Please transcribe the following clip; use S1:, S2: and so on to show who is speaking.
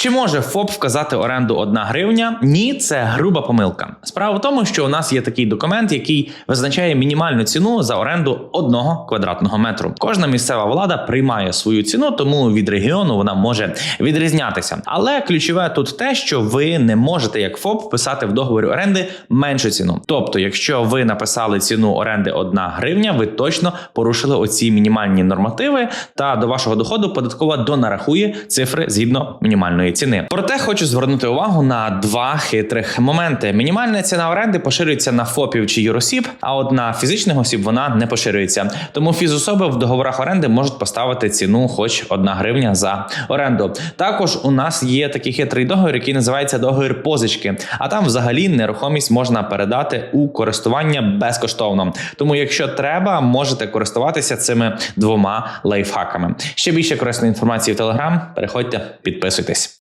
S1: Чи може ФОП вказати оренду 1 гривня? Ні, це груба помилка. Справа в тому, що у нас є такий документ, який визначає мінімальну ціну за оренду одного квадратного метру. Кожна місцева влада приймає свою ціну, тому від регіону вона може відрізнятися. Але ключове тут те, що ви не можете як ФОП писати в договорі оренди меншу ціну. Тобто, якщо ви написали ціну оренди 1 гривня, ви точно порушили оці мінімальні нормативи, та до вашого доходу податкова донарахує цифри згідно мінімальної ціни. Проте хочу звернути увагу на два хитрих моменти: мінімальна ціна оренди поширюється на ФОПів чи юросіб, а от на фізичних осіб вона не поширюється. Тому фізособи в договорах оренди можуть поставити ціну, хоч 1 гривня за оренду. Також у нас є такий хитрий договір, який називається договір позички. А там взагалі нерухомість можна передати у користування безкоштовно. Тому, якщо треба, можете користуватися цими двома лайфхаками. Ще більше корисної інформації в Телеграм. Переходьте, підписуйтесь.